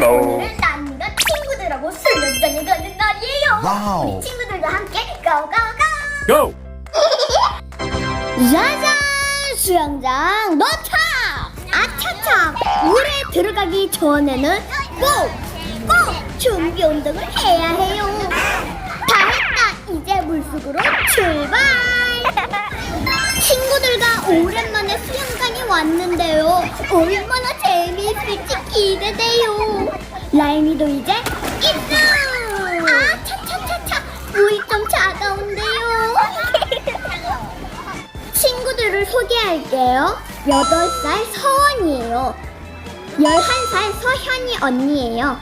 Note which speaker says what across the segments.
Speaker 1: Hello.
Speaker 2: 오늘은 남미가 친구들하고 수련장에 가는 날이에요.
Speaker 1: 와우.
Speaker 2: 우리 친구들과 함께 고고고!
Speaker 1: Go.
Speaker 2: 짜잔! 수영장 도착! 아차차! 물에 들어가기 전에는 꼭! 꼭! 준비 운동을 해야 해요. 다 했다! 이제 물속으로 출발! 친구들과 오랜만에 수영장에 왔는데요. 얼마나 재 미있을지 기대돼요. 라임이도 이제 입수! 아, 차차차차! 물이 좀 차가운데요. 친구들을 소개할게요. 8살 서원이에요. 11살 서현이 언니예요.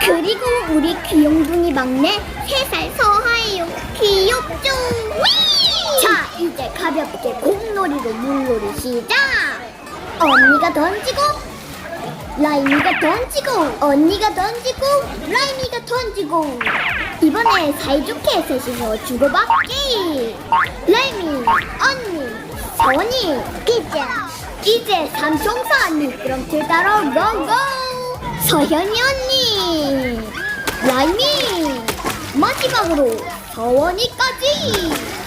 Speaker 2: 그리고 우리 귀용둥이 막내 3살 서하예요. 귀엽죠? 자, 이제 가볍게 공놀이로 물놀이 시작! 언니가 던지고, 라임이가 던지고, 언니가 던지고, 라임이가 던지고. 이번에 사이좋게 셋이서 주고받기. 라임이, 언니, 서원이, 기자. 이제 삼총사 미끄럼틀 따러 고고! 서현이 언니, 라임이, 마지막으로 서원이까지.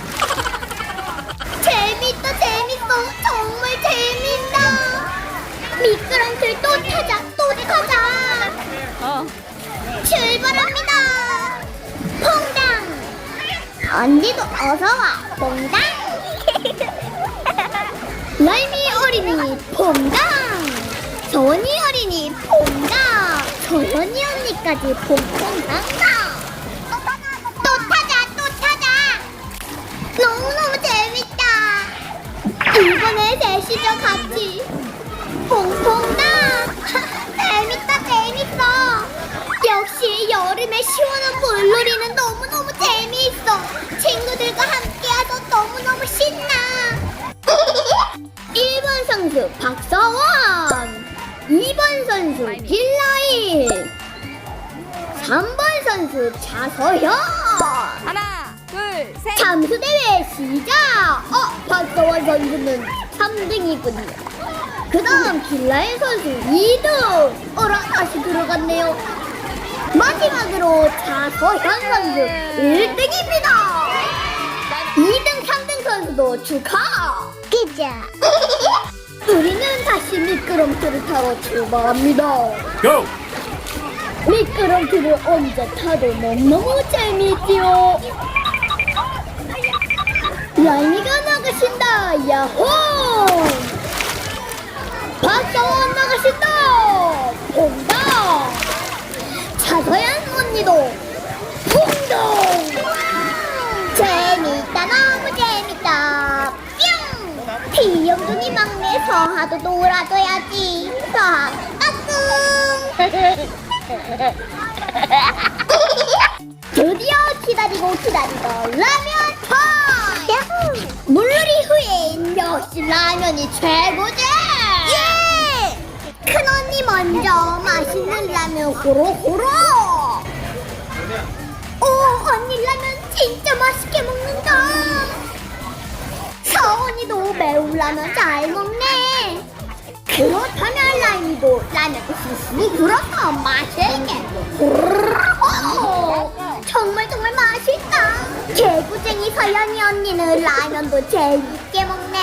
Speaker 2: 언니도 어서와 퐁당. 라임이 어린이 퐁당. 서원이 어린이 퐁당. 서원이 언니까지 퐁퐁당당. 또 타자 또 타자 너무너무 재밌다. 이번에 셋이서 같이 퐁퐁 2번 선수 길라일 3번 선수 차서현
Speaker 3: 하나, 둘, 셋.
Speaker 2: 잠수 대회 시작! 어, 박서원 선수는 3등이군요. 그 다음 길라인 선수 2등! 어라, 다시 들어갔네요. 마지막으로 차서현 선수 1등입니다! 2등, 3등 선수도 축하! 기자! 우리는 다시 미끄럼틀을 타러 출발합니다.
Speaker 1: Go.
Speaker 2: 미끄럼틀을 언제 타도 너무너무 재미있지요. 라임이가 나가신다. 야호! 박서원 나가신다. 봉당. 차서연 언니도 봉당. 재밌다 너무 재밌다. 뿅! 비 영둥이 막내 서하도 놀아줘야지. 서하 까꿍. 드디어 기다리고 기다리던 라면 타임! 물놀이 후엔 역시 라면이 최고지! 예! 큰언니 먼저 맛있는 라면 호로호로! 오, 언니 라면 진짜 맛있게 먹는다! 서원이도 매운 라면 잘 먹네! 그렇다면 라임이도 라면을 쑥쑥 불어서 맛있게 오, 정말 정말 맛있다. 개구쟁이 서연이 언니는 라면도 재밌게 먹네.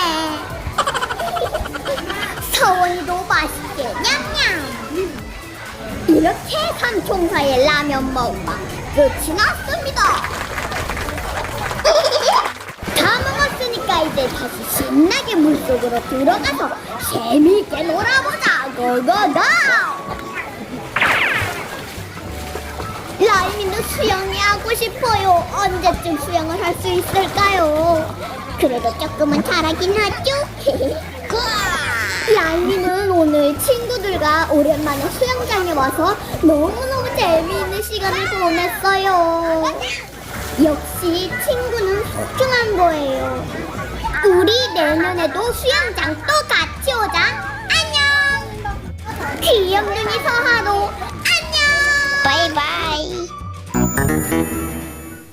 Speaker 2: 서원이도 맛있게 냠냠. 이렇게 삼총사의 라면 먹방 끝이 났습니다 다 이제 다시 신나게 물속으로 들어가서 재미있게 놀아보자 고고고 라임이는 수영이 하고 싶어요. 언제쯤 수영을 할 수 있을까요? 그래도 조금은 잘하긴 하죠? 라임이는 오늘 친구들과 오랜만에 수영장에 와서 너무너무 재미있는 시간을 보냈어요. 역시 친구는 소중한 거예요. 우리 내년에도 수영장 또 같이 오자. 안녕. 귀염둥이 서하로 안녕. 바이바이.